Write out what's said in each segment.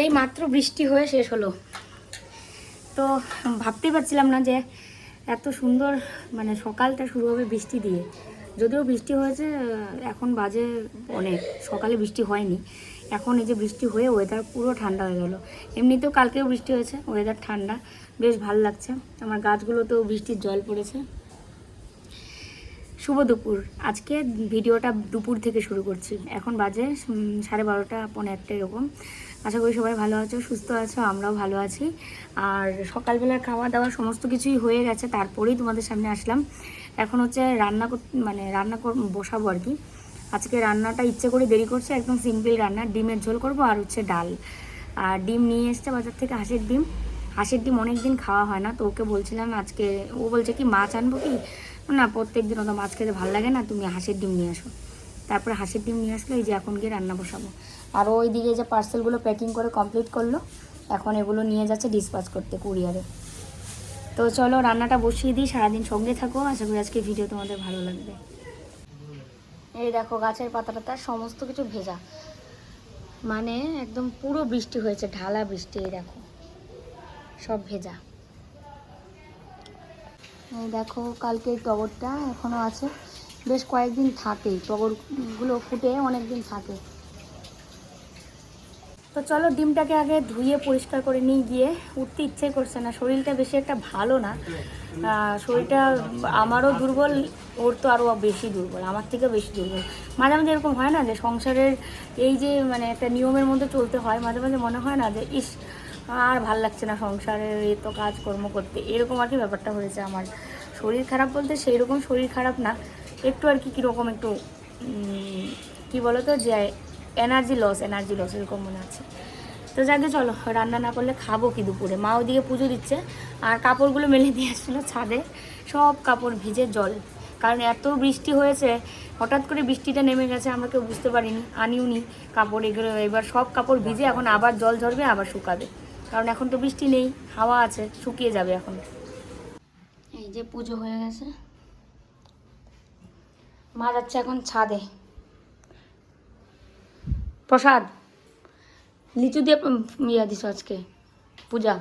এই মাত্র বৃষ্টি হয়ে শেষ হলো। তো ভাবতেই পারছিলাম না যে এত সুন্দর মানে সকালটা শুরু হবে বৃষ্টি দিয়ে। যদিও বৃষ্টি হয়েছে, এখন বাজে অনেক, সকালে বৃষ্টি হয়নি। এখন এই যে বৃষ্টি হয়ে ওয়েদার পুরো ঠান্ডা হয়ে গেল। এমনিতেও কালকেও বৃষ্টি হয়েছে ওয়েদার ঠান্ডা, বেশ ভালো লাগছে। আমার গাছগুলোতেও বৃষ্টির জল পড়েছে। শুভ দুপুর। আজকে ভিডিওটা দুপুর থেকে শুরু করছি। এখন বাজে সাড়ে বারোটা, পৌনে একটা এরকম। আশা করি সবাই ভালো আছো, সুস্থ আছো, আমরাও ভালো আছি। আর সকালবেলার খাওয়া দাওয়া সমস্ত কিছুই হয়ে গেছে, তারপরেই তোমাদের সামনে আসলাম। এখন হচ্ছে রান্না মানে রান্না বসাবো আর কি। আজকে রান্নাটা ইচ্ছে করে দেরি করছে, একদম সিম্পল রান্না, ডিমের ঝোল করব আর হচ্ছে ডাল। আর ডিম নিয়ে এসছে বাজার থেকে হাঁসের ডিম। হাঁসের ডিম অনেক দিন খাওয়া হয় না, তো ওকে বলছিলাম আজকে, ও বলছে কি মাছ আনব কি? না, প্রত্যেক দিন তো মাছ খেতে ভালো লাগে না, তুমি হাঁসের ডিম নিয়ে আসো। তারপরে হাঁসের ডিম নিয়ে আসলে এই যে এখন গিয়ে রান্না বসাবো। আর ওই দিকে যে পার্সেলগুলো প্যাকিং করে কমপ্লিট করল, এখন এগুলো নিয়ে যাচ্ছে ডিসপাচ করতে কুরিয়ারে তো চলো রান্নাটা বসিয়ে দিই, সারাদিন সঙ্গে থাকো, আশা করি আজকে ভিডিও তোমাদের ভালো লাগবে। এই দেখো গাছের পাতাটা টাতা সমস্ত কিছু ভেজা। মানে একদম পুরো বৃষ্টি হয়েছে, ঢালা বৃষ্টি, এই দেখো। সব ভেজা। এই দেখো কালকে টগরটা এখনও আছে। বেশ কয়েকদিন থাকে, টগরগুলো ফুটে অনেক দিন থাকে। তো চলো ডিমটাকে আগে ধুয়ে পরিষ্কার করে নিয়ে গিয়ে উঠতে ইচ্ছে করছে না। শরীরটা বেশি একটা ভালো না। শরীরটা আমারও দুর্বল, ওর তো আরও বেশি দুর্বল, আমার থেকে বেশি দুর্বল। মাঝে মাঝে এরকম হয় না যে সংসারের এই যে মানে একটা নিয়মের মধ্যে চলতে হয়, মাঝে মাঝে মনে হয় না যে, ইস, আর ভালো লাগছে না সংসারের এ তো কাজকর্ম করতে। এরকম আর কি ব্যাপারটা হয়েছে আমার। শরীর খারাপ বলতে সেই রকম শরীর খারাপ না। একটু আর কি কীরকম একটু কি বলো তো যে এনার্জি লস এনার্জি লস এরকম মনে আছে তো যাকে চলো, রান্না না করলে খাব কি দুপুরে। মা ওদিকে পুজো দিচ্ছে, আর কাপড়গুলো মেলে দিয়ে আসছিল ছাদে। সব কাপড় ভিজে জল। কারণ এত বৃষ্টি হয়েছে, হঠাৎ করে বৃষ্টিটা নেমে গেছে, আমরা কেউ বুঝতে পারিনি, আনিও নি কাপড় এগুলো। এবার সব কাপড় ভিজে এখন আবার জল ঝরবে, আবার শুকাবে। কারণ এখন তো বৃষ্টি নেই, হাওয়া আছে, শুকিয়ে যাবে এখন। এই যে পুজো হয়ে গেছে। মা যাচ্ছে এখন ছাদে। প্রসাদ, লিচু দিয়ে ইয়া দিছ আজকে, পূজা।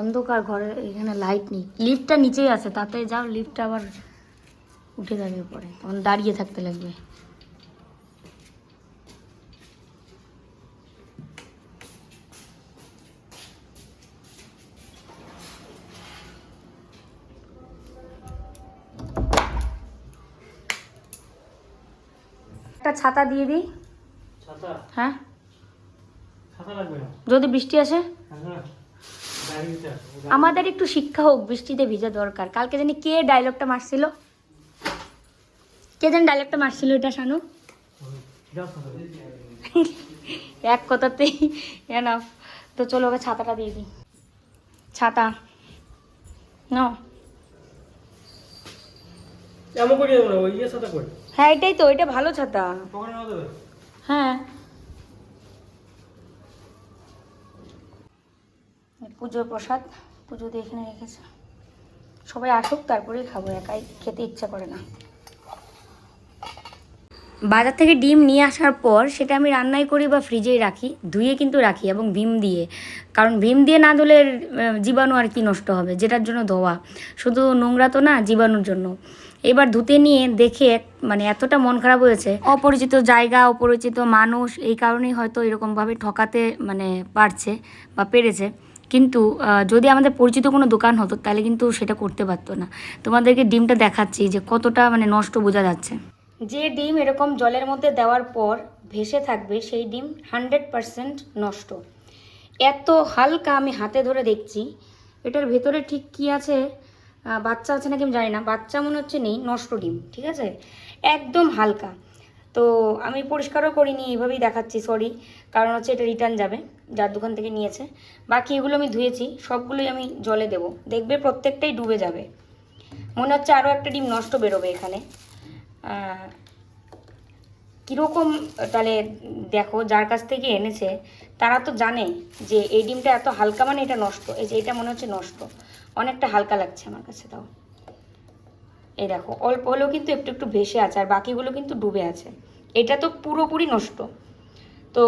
অন্ধকার ঘরে, এখানে লাইট নেই। লিফটটা নিচেই আছে, তাতে যাও লিফটটা আবার উঠে যাবে পরে তখন দাঁড়িয়ে থাকতে লাগবে। একটা ছাতা দিয়ে দিই। হ্যাঁ। যদি বৃষ্টি আসে? আমাদের একটু শিক্ষা হোক বৃষ্টিতে ভিজা দরকার। কালকে জানি কে ডায়লগটা মারছিল? কে জানি ডায়লগটা মারছিল এটা শানু? এক কথাতেই এনাফ তো চলো ওকে ছাতাটা দিয়ে দিই। ছাতা। ন এমন করে ওই ইয়ে ছাতা করে হ্যাঁ এটাই তো, এটা ভালো ছাতা। হ্যাঁ। পুজোর প্রসাদ, পুজো দিয়ে এখানে রেখেছে। সবাই আসুক, তারপরেই খাব, একাই খেতে ইচ্ছা করে না। বাজার থেকে ডিম নিয়ে আসার পর সেটা আমি রান্নাই করি বা ফ্রিজেই রাখি, ধুয়ে কিন্তু রাখি এবং ভিম দিয়ে। কারণ ভিম দিয়ে না ধুলে জীবাণু আর কি নষ্ট হবে, যেটার জন্য ধোয়া। শুধু নোংরা তো না, জীবাণুর জন্য। এবার ধুতে নিয়ে দেখে মানে এতটা মন খারাপ হয়েছে। অপরিচিত জায়গা অপরিচিত মানুষ এই কারণেই হয়তো এরকমভাবে ঠকাতে মানে পারছে বা পেরেছে। কিন্তু যদি আমাদের পরিচিত কোনো দোকান হতো তাহলে কিন্তু সেটা করতে পারতো না। তোমাদেরকে ডিমটা দেখাচ্ছি যে কতটা মানে নষ্ট বোঝা যাচ্ছে। যে ডিম এরকম জলের মধ্যে দেওয়ার পর ভেসে থাকবে সেই ডিম হান্ড্রেড পারসেন্ট নষ্ট। এত হালকা আমি হাতে ধরে দেখছি এটার ভেতরে ঠিক কি আছে? বাচ্চা আছে নাকি আমি জানি না। বাচ্চা মনে হচ্ছে নেই, নষ্ট ডিম, ঠিক আছে? একদম হালকা। তো আমি পরিষ্কারও করিনি, এইভাবেই দেখাচ্ছি সরি কারণ হচ্ছে এটা রিটার্ন যাবে, যার দোকান থেকে নিয়েছে। বাকি এগুলো আমি ধুয়েছি, সবগুলোই আমি জলে দেব। দেখবে প্রত্যেকটাই ডুবে যাবে। মনে হচ্ছে আরও একটা ডিম নষ্ট বেরোবে এখানে। কীরকম, তাহলে দেখো, যার কাছ থেকে এনেছে, তারা তো জানে যে এই ডিমটা এত হালকা মানে এটা নষ্ট। এই যে এটা মনে হচ্ছে নষ্ট। অনেকটা হালকা লাগছে আমার কাছে তাও। এই দেখো, অল্প হলেও কিন্তু একটু একটু ভেসে আছে, আর বাকিগুলো কিন্তু ডুবে আছে। এটা তো পুরোপুরি নষ্ট। তো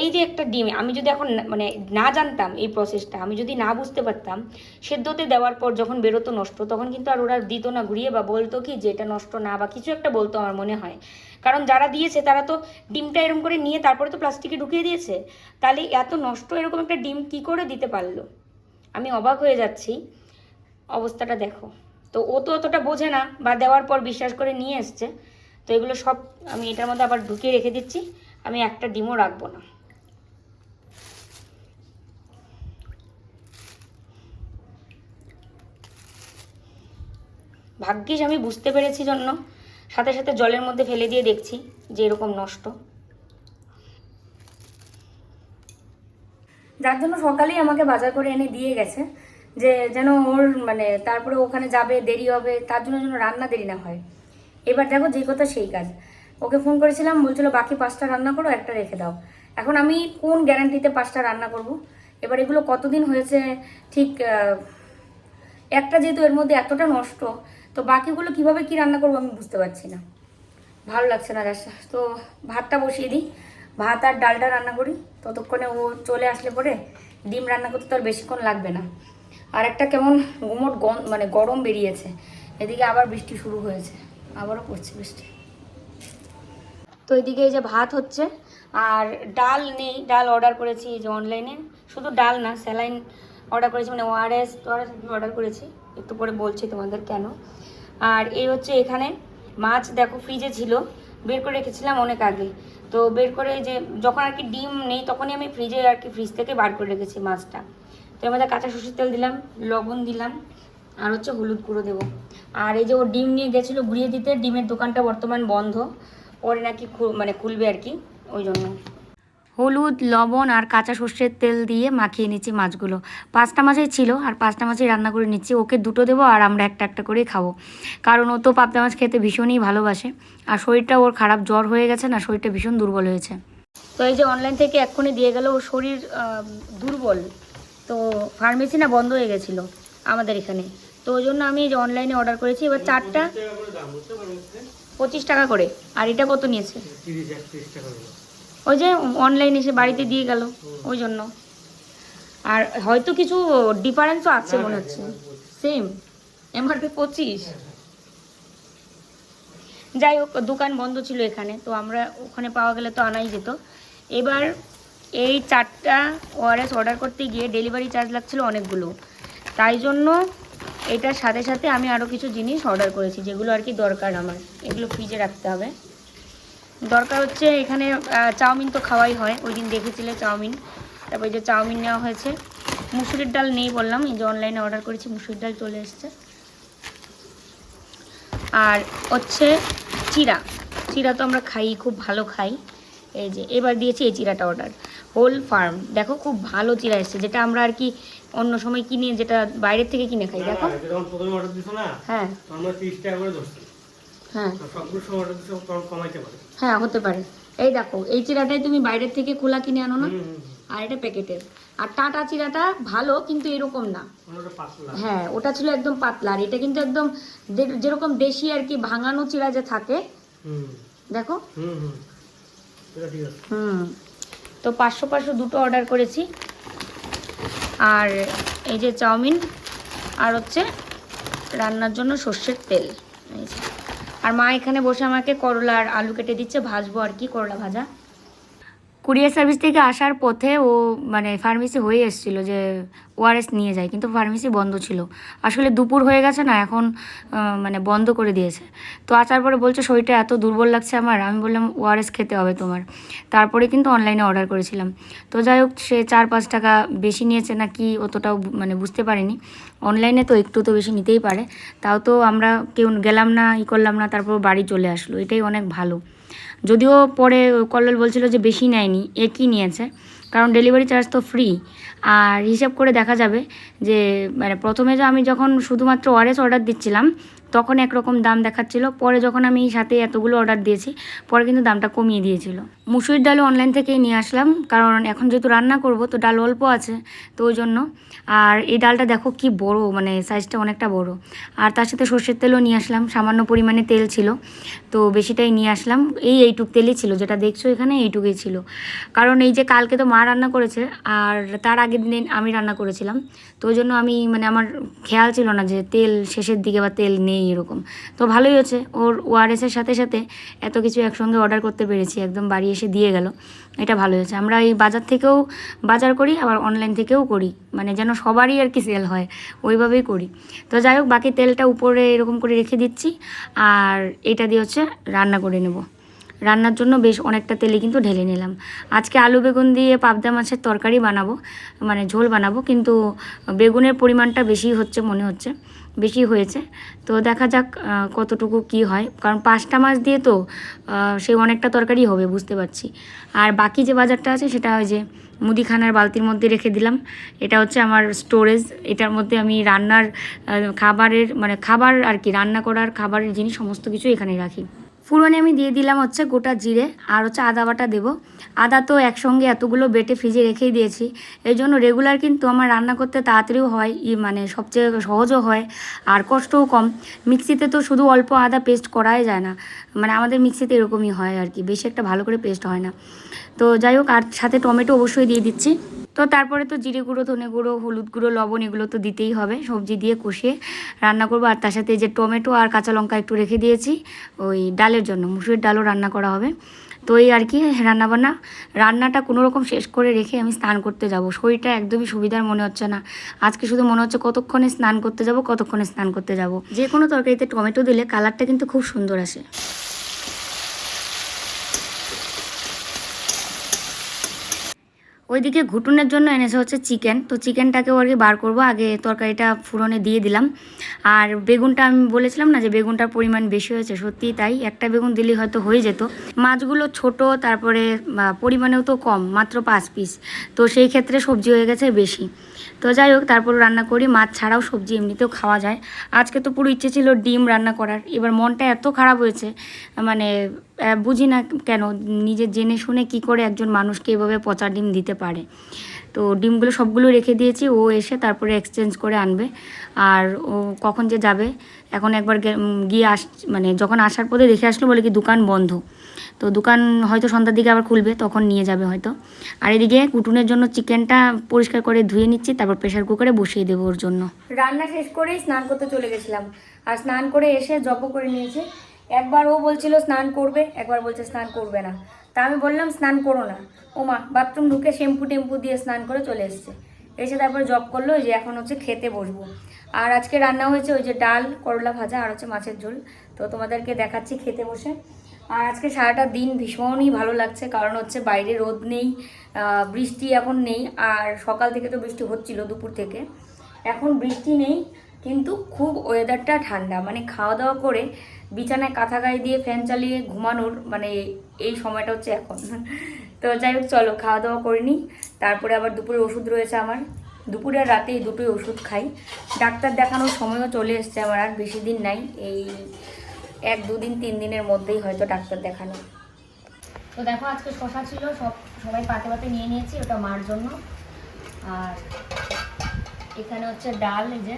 এই যে একটা ডিম, আমি যদি এখন মানে না জানতাম এই প্রসেসটা আমি যদি না বুঝতে পারতাম, সেদ্ধতে দেওয়ার পর যখন বেরোতো নষ্ট, তখন কিন্তু আর ওরা দিত না, ঘুরিয়ে বা বলতো কি যে এটা নষ্ট না, বা কিছু একটা বলতো আমার মনে হয়। কারণ যারা দিয়েছে, তারা তো ডিমটা এরকম করে নিয়ে তারপরে তো প্লাস্টিকে ঢুকিয়ে দিয়েছে। তাহলে এত নষ্ট এরকম একটা ডিম কি করে দিতে পারল? আমি অবাক হয়ে যাচ্ছি। অবস্থাটা দেখো। তো ও তো অতটা বোঝে না বা দেওয়ার পর বিশ্বাস করে নিয়ে এসছে। তো এগুলো সব আমি এটার মধ্যে আবার ঢুকিয়ে রেখে দিচ্ছি। আমি একটা ডিমও রাখব না। ভাগ্যিস আমি বুঝতে পেরেছি জন্য। সাথে সাথে জলের মধ্যে ফেলে দিয়ে দেখছি যে এরকম নষ্ট। যার জন্য সকালেই আমাকে বাজার করে এনে দিয়ে গেছে। যে যেন ওর মানে তারপরে ওখানে যাবে, দেরি হবে, তার জন্য যেন রান্না দেরি না হয়। এবার দেখো যে কথা সেই কাজ। ওকে ফোন করেছিলাম, বলছিল, বাকি পাঁচটা রান্না করো, একটা রেখে দাও। এখন আমি কোন গ্যারান্টিতে পাঁচটা রান্না করব? এবার এগুলো কতদিন হয়েছে? ঠিক একটা যেহেতু এর মধ্যে এতটা নষ্ট, তো বাকিগুলো কীভাবে কি রান্না করব আমি বুঝতে পারছি না। ভালো লাগছে না তো ভাতটা বসিয়ে দিই। ভাত আর ডালটা রান্না করি। ততক্ষণে ও চলে আসলে পরে ডিম রান্না করতে তো আর বেশিক্ষণ লাগবে না। আর একটা কেমন গুমট মানে গরম বেরিয়েছে। এদিকে আবার বৃষ্টি শুরু হয়েছে। আবারও পড়ছে বৃষ্টি। তো এদিকে এই যে ভাত হচ্ছে, আর ডাল নেই। ডাল অর্ডার করেছি এই যে অনলাইনে শুধু ডাল না, স্যালাইন অর্ডার করেছি মানে ওআরএস ওআরএস অর্ডার করেছি। একটু পরে বলছি তোমাদের কেন। আর এই হচ্ছে এখানে মাছ দেখো ফ্রিজে ছিল। বের করে রেখেছিলাম অনেক আগে। তো বের করে যে যখন আর কি ডিম নেই, তখনই আমি ফ্রিজে আর কি ফ্রিজ থেকে বার করে রেখেছি মাছটা। তো এর মধ্যে কাঁচা সরষের তেল দিলাম, লবণ দিলাম, আর হচ্ছে হলুদ গুঁড়ো দেবো। আর এই যে ও ডিম নিয়ে গেছিল ঘুরিয়ে দিতে, ডিমের দোকানটা বর্তমান বন্ধ। ওর নাকি মানে খুলবে আর কি, ওই জন্য। হলুদ, লবণ আর কাঁচা সর্ষের তেল দিয়ে মাখিয়ে নিচ্ছি মাছগুলো। পাঁচটা মাছই ছিল আর পাঁচটা মাছই রান্না করে নিচ্ছি। ওকে দুটো দেবো আর আমরা একটা একটা করে খাব। কারণ ও তো পাবদা মাছ খেতে ভীষণই ভালোবাসে। আর শরীরটা ওর খারাপ জ্বর হয়ে গেছে না, শরীরটা ভীষণ দুর্বল হয়েছে। তো এই যে অনলাইন থেকে এক্ষুনি দিয়ে গেল, ওর শরীর দুর্বল। তো ফার্মেসি না বন্ধ হয়ে গেছিল আমাদের এখানে। তো ওই জন্য আমি যে অনলাইনে অর্ডার করেছি। এবার চারটা পঁচিশ টাকা করে। আর এটা কত নিয়েছে? ওই যে অনলাইন এসে বাড়িতে দিয়ে গেল ওই জন্য। আর হয়তো কিছু ডিফারেন্সও আছে মনে হচ্ছে। সেম এমআরপি পঁচিশ। যাই হোক দোকান বন্ধ ছিল এখানে তো আমরা ওখানে পাওয়া গেলে তো আনাই যেত। এবার এই চারটা ওআরএস অর্ডার করতে গিয়ে ডেলিভারি চার্জ লাগছিল অনেকগুলো। তাই জন্য এটার সাথে সাথে আমি আরও কিছু জিনিস অর্ডার করেছি যেগুলো আর কি দরকার আমার। এগুলো ফ্রিজে রাখতে হবে। দরকার হচ্ছে এখানে চাউমিন তো খাওয়াই হয়। ওই দিন দেখেছিলে চাউমিন। তারপর এই যে চাউমিন নেওয়া হয়েছে। মুসুরির ডাল নেই বললাম এই যে অনলাইনে অর্ডার করেছি মুসুরির ডাল চলে এসছে। আর হচ্ছে চিরা। চিরা তো আমরা খাই খুব ভালো খাই। এই যে এবার দিয়েছি এই চিরাটা অর্ডার হোল ফার্ম দেখো খুব ভালো চিরা এসেছে যেটা আমরা আর কি অন্য সময় কিনে যেটা বাইরের থেকে কিনে খাই। দেখো। হ্যাঁ। হ্যাঁ। সবগুলো কমাইতে পারে। হ্যাঁ হতে পারে। এই দেখো এই চিরাটাই তুমি বাইরের থেকে খোলা কিনে আনো না। আর এটা প্যাকেটের। আর টাটা চিরাটা ভালো কিন্তু এরকম না। হ্যাঁ ওটা ছিল একদম পাতলা। আর এটা কিন্তু একদম যেরকম দেশি আর কি ভাঙানো চিরা যে থাকে দেখো। হুম তো পাঁচশো পাঁচশো দুটো অর্ডার করেছি। আর এই যে চাউমিন আর হচ্ছে রান্নার জন্য সর্ষের তেল। এই যে। আর মা এখানে বসে আমাকে করলা আর আলু কেটে দিচ্ছে, ভাজবো আর কি করলা ভাজা। কুরিয়ার সার্ভিস থেকে আসার পথে ও মানে ফার্মেসি হয়ে এসেছিল যে ওআরএস নিয়ে যায়, কিন্তু ফার্মেসি বন্ধ ছিল। আসলে দুপুর হয়ে গেছে না, এখন মানে বন্ধ করে দিয়েছে। তো আসার পরে বলছে, শরীরটা এত দুর্বল লাগছে আমার। আমি বললাম, ওআরএস খেতে হবে তোমার। তারপরে কিন্তু অনলাইনে অর্ডার করেছিলাম। তো যাই হোক, সে চার পাঁচ টাকা বেশি নিয়েছে না কি অতটাও মানে বুঝতে পারিনি। অনলাইনে তো একটু তো বেশি নিতেই পারে। তাও তো আমরা কেউ গেলাম না, ই করলাম না, তারপর বাড়ি চলে আসলো। এটাই অনেক ভালো। যদিও পরে কল্লোল বলছিল যে বেশি নেয়নি, একই নিয়েছে। কারণ ডেলিভারি চার্জ তো ফ্রি। আর হিসাব করে দেখা যাবে যে মানে প্রথমে যে আমি যখন শুধুমাত্র ওয়ারেস অর্ডার দিচ্ছিলাম, তখন একরকম দাম দেখাচ্ছিল। পরে যখন আমি সাথে এতগুলো অর্ডার দিয়েছি, পরে কিন্তু দামটা কমিয়ে দিয়েছিল। মুসুরির ডালও অনলাইন থেকেই নিয়ে আসলাম। কারণ এখন যেহেতু রান্না করব, তো ডাল অল্প আছে, তো ওই জন্য। আর এই ডালটা দেখো কি বড় মানে সাইজটা অনেকটা বড়। আর তার সাথে সর্ষের তেলও নিয়ে আসলাম, সামান্য পরিমাণে তেল ছিল। তো বেশিটাই নিয়ে আসলাম। এই এইটুক তেলই ছিল, যেটা দেখছ এখানে এইটুকুই ছিল। কারণ এই যে কালকে তো মা রান্না করেছে, আর তার আগের দিন আমি রান্না করেছিলাম। তো ওই জন্য আমি মানে আমার খেয়াল ছিল না যে তেল শেষের দিকে বা তেল নেই এরকম। তো ভালোই হচ্ছে ওর ওআরএসের সাথে সাথে এত কিছু একসঙ্গে অর্ডার করতে পেরেছি, একদম বাড়ি এসে দিয়ে গেল। এটা ভালো হয়েছে। আমরা এই বাজার থেকেও বাজার করি, আবার অনলাইন থেকেও করি। মানে যেন সবারই আর কি সেল হয়, ওইভাবেই করি। তো যাই হোক, বাকি তেলটা উপরে এরকম করে রেখে দিচ্ছি। আর এটা দিয়ে হচ্ছে রান্না করে নেব। রান্নার জন্য বেশ অনেকটা তেলে কিন্তু ঢেলে নিলাম। আজকে আলু বেগুন দিয়ে পাবদা মাছের তরকারি বানাবো মানে ঝোল বানাবো। কিন্তু বেগুনের পরিমাণটা বেশি হচ্ছে মনে হচ্ছে। বেশি হয়েছে। তো দেখা যাক কতটুকু কি হয়। কারণ পাঁচটা মাছ দিয়ে তো সে অনেকটা তরকারি হবে, বুঝতে পারছি। আর বাকি যে বাজারটা আছে, সেটা ওই যে মুদিখানার বালতির মধ্যে রেখে দিলাম। এটা হচ্ছে আমার স্টোরেজ এটার মধ্যে আমি রান্নার খাবারের মানে খাবার আর কি, রান্না করার, খাবারের জিনিস, সমস্ত কিছু এখানে রাখি। ফুরনে আমি দিয়ে দিলাম হচ্ছে গোটা জিরে আর হচ্ছে আদা বাটা দেবো। আদা তো একসঙ্গে এতগুলো বেটে ফ্রিজে রেখেই দিয়েছি। এই জন্য রেগুলার কিন্তু আমার রান্না করতে তাড়াতাড়িও হয়, ই মানে সবচেয়ে সহজও হয় আর কষ্টও কম। মিক্সিতে তো শুধু অল্প আদা পেস্ট করাই যায় না। মানে আমাদের মিক্সিতে এরকমই হয় আর কি, বেশি একটা ভালো করে পেস্ট হয় না। তো যাই হোক, আর সাথে টমেটো অবশ্যই দিয়ে দিচ্ছি। তো তারপরে তো জিরে গুঁড়ো, ধনে গুঁড়ো, হলুদ গুঁড়ো, লবণ এগুলো তো দিতেই হবে। সবজি দিয়ে কষিয়ে রান্না করব। আর তার সাথে যে টমেটো আর কাঁচা লঙ্কা একটু রেখে দিয়েছি, ওই ডালের জন্য। মুসুরির ডালও রান্না করা হবে। তো এই আর কি, রান্নাবান্না। রান্নাটা কোনো রকম শেষ করে রেখে আমি স্নান করতে যাব। শরীরটা একদমই সুবিধার মনে হচ্ছে না। আজকে শুধু মনে হচ্ছে কতক্ষণে স্নান করতে যাব, কতক্ষণে স্নান করতে যাব। যে কোনো তরকারিতে টমেটো দিলে কালারটা কিন্তু খুব সুন্দর আসে। ওইদিকে ঘুটুনের জন্য এনেছে হচ্ছে চিকেন। তো চিকেনটাকেও আর কি বার করব। আগে তরকারিটা ফুরনে দিয়ে দিলাম। আর বেগুনটা আমি বলেছিলাম না যে বেগুনটার পরিমাণ বেশি হয়েছে, সত্যিই তাই। একটা বেগুন দিলেই হয়তো হয়ে যেত। মাছগুলো ছোট, তারপরে পরিমাণেও তো কম, মাত্র পাঁচ পিস তো সেই ক্ষেত্রে সবজি হয়ে গেছে বেশি। তো যাই হোক, তারপর রান্না করি। মাছ ছাড়াও সবজি এমনিতেও খাওয়া যায়। আজকে তো পুরো ইচ্ছে ছিল ডিম রান্না করার। এবার মনটা এত খারাপ হয়েছে মানে বুঝি না কেন, নিজে জেনে শুনে কি করে একজন মানুষকে এভাবে পচা ডিম দিতে পারে। তো ডিমগুলো সবগুলো রেখে দিয়েছি, ও এসে তারপরে এক্সচেঞ্জ করে আনবে। আর ও কখন যে যাবে, এখন একবার গিয়ে আস মানে যখন আসার পথে দেখে আসলো বলে কি দোকান বন্ধ। তো দোকান হয়তো সন্ধ্যার দিকে আবার খুলবে, তখন নিয়ে যাবে হয়তো। আর এদিকে কুটুনের জন্য চিকেনটা পরিষ্কার করে ধুয়ে নিচ্ছি, তারপর প্রেশার কুকারে বসিয়ে দেবো ওর জন্য। রান্না শেষ করেই স্নান করতে চলে গেছিলাম। আর স্নান করে এসে জব করে নিয়েছে। একবার ও বলছিল স্নান করবে, একবার বলছে স্নান করবে না। তা আমি বললাম, স্নান করো না। ও মা বাথরুম ঢুকে শ্যাম্পু টেম্পু দিয়ে স্নান করে চলে এসছে। এসে তারপর জব করল যে এখন হচ্ছে খেতে বসবো। আর আজকে রান্না হয়েছে ওই যে ডাল, করলা ভাজা আর হচ্ছে মাছের ঝোল। তো তোমাদেরকে দেখাচ্ছি খেতে বসে। আর আজকে সারাটা দিন ভীষণই ভালো লাগছে, কারণ হচ্ছে বাইরে রোদ নেই বৃষ্টি এখন নেই। আর সকাল থেকে তো বৃষ্টি হচ্ছিল দুপুর থেকে। এখন বৃষ্টি নেই, কিন্তু খুব ওয়েদারটা ঠান্ডা। মানে খাওয়া দাওয়া করে বিছানায় কাঁথা গায়ে দিয়ে ফ্যান চালিয়ে ঘুমানোর মানে এই সময়টা হচ্ছে এখন। তো যাই হোক, চলো খাওয়া দাওয়া করে নিই। তারপরে আবার দুপুরে ওষুধ রয়েছে আমার। দুপুরে আর রাতে এই দুটোই ওষুধ খাই। ডাক্তার দেখানোর সময়ও চলে এসছে আমার, আর বেশি দিন নাই। এই এক, দুদিন, তিন দিনের মধ্যেই হয়তো ডাক্তার দেখানো। তো দেখো, আজকে শশা ছিল, সব সবাই পাতে পাতে নিয়ে নিয়েছি, ওটা মার জন্য। আর এখানে হচ্ছে ডাল, এই যে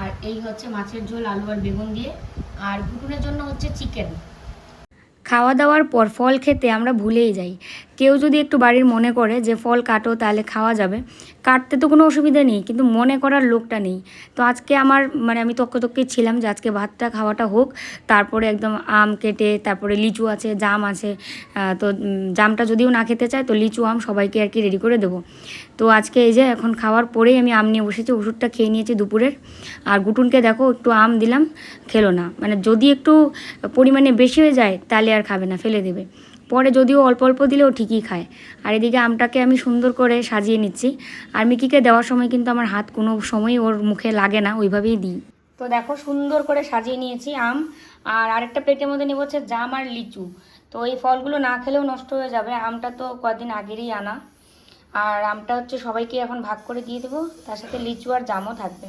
আর এই হচ্ছে মাছের ঝোল, আলু আর বেগুন দিয়ে। আর ঘুটুনের জন্য হচ্ছে চিকেন। খাওয়া দাওয়ার পর ফল খেতে আমরা ভুলেই যাই। কেউ যদি একটু বাড়ির মনে করে যে ফল কাটো তাহলে খাওয়া যাবে। কাটতে তো কোনো অসুবিধা নেই, কিন্তু মনে করার লোকটা নেই। তো আজকে আমার মানে আমি তক্ক ছিলাম যে আজকে ভাতটা খাওয়াটা হোক, তারপরে একদম আম কেটে, তারপরে লিচু আছে, জাম আছে তো জামটা যদিও না খেতে চায়, তো লিচু, আম সবাইকে আর কি রেডি করে দেবো। তো আজকে এই যে এখন খাওয়ার পরেই আমি আম নিয়ে বসেছি, ওষুধটা খেয়ে নিয়েছি দুপুরের। আর গুটুনকে দেখো, একটু আম দিলাম, খেলো না। মানে যদি একটু পরিমাণে বেশি হয়ে যায়, তাহলে আর খাবে না, ফেলে দেবে। পরে যদিও অল্প অল্প দিলেও ঠিকই খায়। আর এদিকে আমটাকে আমি সুন্দর করে সাজিয়ে নিচ্ছি। আর মিকিকে দেওয়ার সময় কিন্তু আমার হাত কোনো সময় ওর মুখে লাগে না, ওইভাবেই দিই। তো দেখো, সুন্দর করে সাজিয়ে নিয়েছি আম। আর আরেকটা প্লেটের মধ্যে নেব হচ্ছে জাম আর লিচু। তো এই ফলগুলো না খেলেও নষ্ট হয়ে যাবে। আমটা তো কদিন আগেরই আনা। আর আমটা হচ্ছে সবাইকে এখন ভাগ করে দিয়ে দেবো। তার সাথে লিচু আর জামও থাকবে।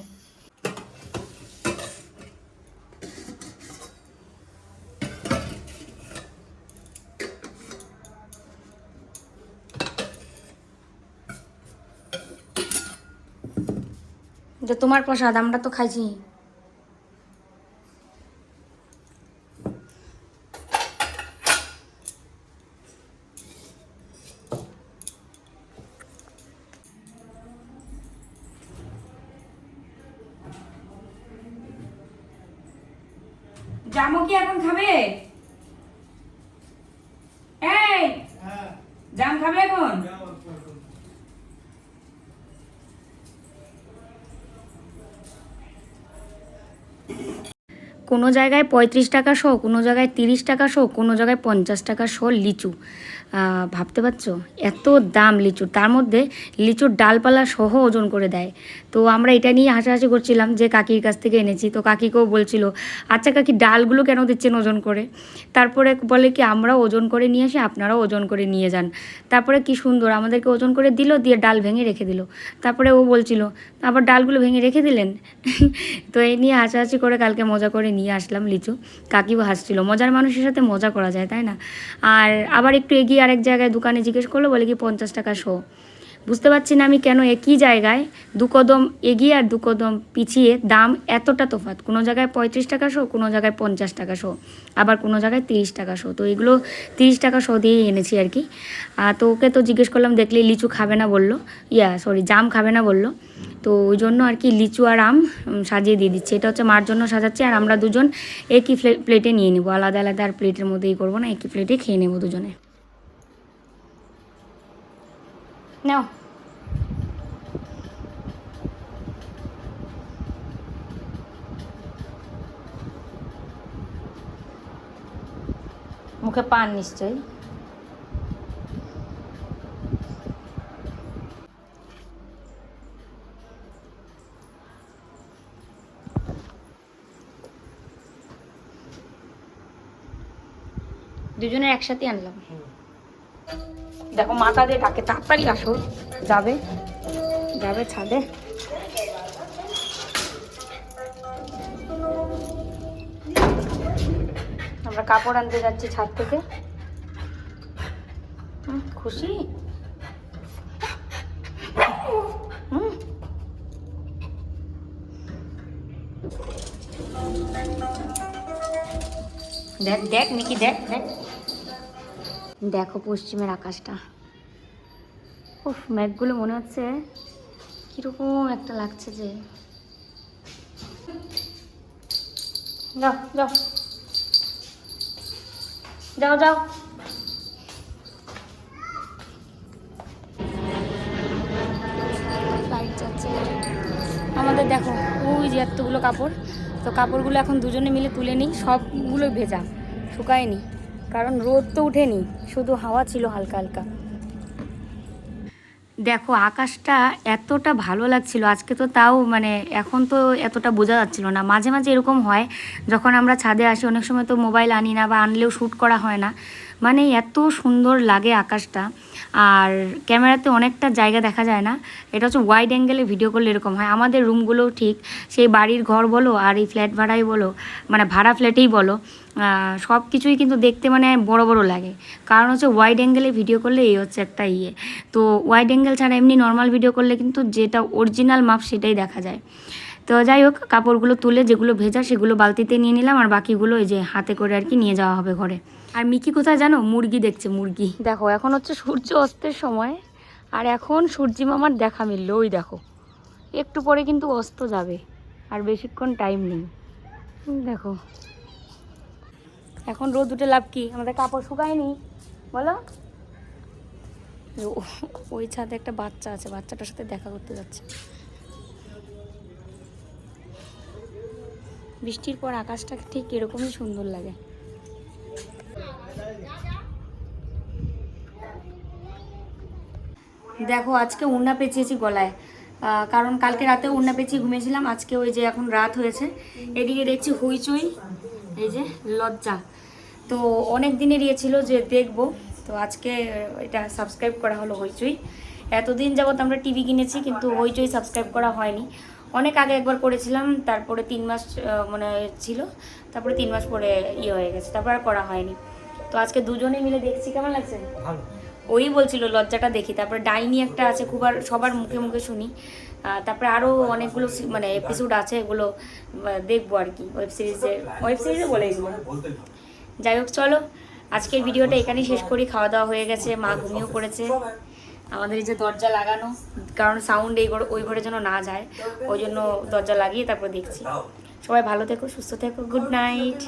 তোমার প্রসাদ আমরা তো খাইছি। জামো কি এখন খাবে এই জাম খাবে এখন কোনো জায়গায় পঁয়ত্রিশ টাকা শো, কোনো জায়গায় তিরিশ টাকা শো, কোনো জায়গায় পঞ্চাশ টাকা শো লিচু। ভাবতে পারছ? এত দাম লিচুর। তার মধ্যে লিচুর ডালপালা সহ ওজন করে দেয়। তো আমরা এটা নিয়ে হাসাহাসি করছিলাম যে কাকির কাছ থেকে এনেছি। তো কাকিকেও বলছিল আচ্ছা কাকি, ডালগুলো কেন দিচ্ছেন ওজন করে? তারপরে বলে কি, আমরাও ওজন করে নিয়ে আসি, আপনারাও ওজন করে নিয়ে যান। তারপরে কি সুন্দর, আমাদেরকে ওজন করে দিল, দিয়ে ডাল ভেঙে রেখে দিল। তারপরে ও বলছিল, আবার ডালগুলো ভেঙে রেখে দিলেন? তো এই নিয়ে হাসাহাসি করে কালকে মজা করে নিয়ে আসলাম লিচু। কাকিও হাসছিল, মজার মানুষের সাথে মজা করা যায়, তাই না? আর আবার একটু এগিয়ে আরেক জায়গায় দোকানে জিজ্ঞেস করল, বলে কি পঞ্চাশ টাকা শো। বুঝতে পারছি না আমি কেন একই জায়গায় দু কদম এগিয়ে আর দু কদম পিছিয়ে দাম এতটা তফাৎ। কোনো জায়গায় পঁয়ত্রিশ টাকা শো, কোনো জায়গায় পঞ্চাশ টাকা শো, আবার কোনো জায়গায় তিরিশ টাকা শো। তো এগুলো তিরিশ টাকা শো দিয়েই এনেছি আর কি। আর তো ওকে তো জিজ্ঞেস করলাম, দেখলে লিচু খাবে না বলল। ইয়া সরি জাম খাবে না বলল। তো ওই জন্য আর কি লিচু আর আম সাজিয়ে দিয়ে দিচ্ছে। এটা হচ্ছে মার জন্য সাজাচ্ছি, আর আমরা দুজন একই প্লেটে নিয়ে নেব। আলাদা আলাদা আর প্লেটের মধ্যেই করব না, একই প্লেটে খেয়ে নেব দুজনে। নাও। মুখে পান নিশ্চয়ই। দুজনের একসাথে আনলাম। দেখো, মাথা দিয়ে ডাকে, তাড়াতাড়ি আসো। যাবে? যাবে, ছাদে? আমরা কাপড় আনতে যাচ্ছি ছাদ থেকে। খুশি। দেখ দেখ মিকি দেখ দেখ। দেখো পশ্চিমের আকাশটা। উফ, মেঘগুলো মনে হচ্ছে কীরকম একটা লাগছে যে। যাও যাও। যাও যাও। আমাদের দেখো, ওই যে এতগুলো কাপড়। তো কাপড়গুলো এখন দুজনে মিলে তুলে নিই সবগুলো ভেজা, শুকায়নি। কারণ রোদ তো উঠেনি, শুধু হাওয়া ছিল হালকা হালকা। দেখো, আকাশটা এতটা ভালো লাগছিল, আজকে তো তাও মানে এখন তো এতটা বোঝা যাচ্ছিল না। মাঝে মাঝে এরকম হয়, যখন আমরা ছাদে আসি, অনেক সময় তো মোবাইল আনি না বা আনলেও শ্যুট করা হয় না। মানে এত সুন্দর লাগে আকাশটা। আর ক্যামেরাতে অনেকটা জায়গা দেখা যায় না। এটা হচ্ছে ওয়াইড অ্যাঙ্গেলে ভিডিও করলে এরকম হয়। আমাদের রুমগুলোও ঠিক সেই বাড়ির ঘর বলো আর এই ফ্ল্যাট ভাড়াই বলো মানে ভাড়া ফ্ল্যাটেই বলো সব কিছুই কিন্তু দেখতে মানে বড় বড় লাগে। কারণ হচ্ছে ওয়াইড অ্যাঙ্গেলে ভিডিও করলে এই হচ্ছে একটা ইয়ে। তো ওয়াইড অ্যাঙ্গেল ছাড়া এমনি নর্মাল ভিডিও করলে কিন্তু যেটা অরিজিনাল মাপ সেটাই দেখা যায়। তো যাই হোক, কাপড়গুলো তুলে যেগুলো ভেজা সেগুলো বালতিতে নিয়ে নিলাম আর বাকিগুলো এই যে হাতে করে আর কি নিয়ে যাওয়া হবে ঘরে। আর মিকি কোথায় জানো? মুরগি দেখছে মুরগি। দেখো এখন হচ্ছে সূর্য অস্তের সময় আর এখন সূর্যি মামার দেখা মিলল ওই দেখো। একটু পরে কিন্তু অস্ত যাবে আর বেশিক্ষণ টাইম নেই। দেখো। এখন রোদ উঠে লাভ কি? আমাদের কাপড় শুকায়নি বলো? ও- ওই ছাদে একটা বাচ্চা আছে বাচ্চাটার সাথে দেখা করতে যাচ্ছে। বৃষ্টির পর আকাশটা ঠিক এরকমই সুন্দর লাগে। দেখো, আজকে উন্না পেঁচিয়েছি গলায়। কারণ কালকে রাতে উন্না পেঁচিয়ে ঘুমিয়েছিলাম, আজকে ওই যে এখন রাত হয়েছে। এদিকে দেখছি হইচই, এই যে লজ্জা। তো অনেক দিনের ইয়ে ছিল যে দেখব, তো আজকে এটা সাবস্ক্রাইব করা হলো হইচই। এতদিন যাবৎ আমরা টিভি কিনেছি, কিন্তু হইচই সাবস্ক্রাইব করা হয়নি। অনেক আগে একবার করেছিলাম, তারপরে তিন মাস মানে ছিল, তারপরে তিন মাস পরে ইয়ে হয়ে গেছে, তারপর আর করা হয়নি। তো আজকে দুজনে মিলে দেখছি, কেমন লাগছে? ভালো। ওই বলছিল লজ্জাটা দেখি। তারপরে ডাইনি একটা আছে খুব আর সবার মুখে মুখে শুনি। তারপরে আরও অনেকগুলো মানে এপিসোড আছে এগুলো দেখব আর কি ওয়েব সিরিজে ওয়েব সিরিজে বলে এগুলো যাই হোক চলো আজকের ভিডিওটা এখানেই শেষ করি। খাওয়া দাওয়া হয়ে গেছে মা ঘুমিয়েও পড়েছে। আমাদের এই যে দরজা লাগানো কারণ সাউন্ড এই ঘরে ওই ঘরে যেন না যায় ওই জন্য দরজা লাগিয়ে তারপর দেখছি। সবাই ভালো থেকো সুস্থ থেকো গুড নাইট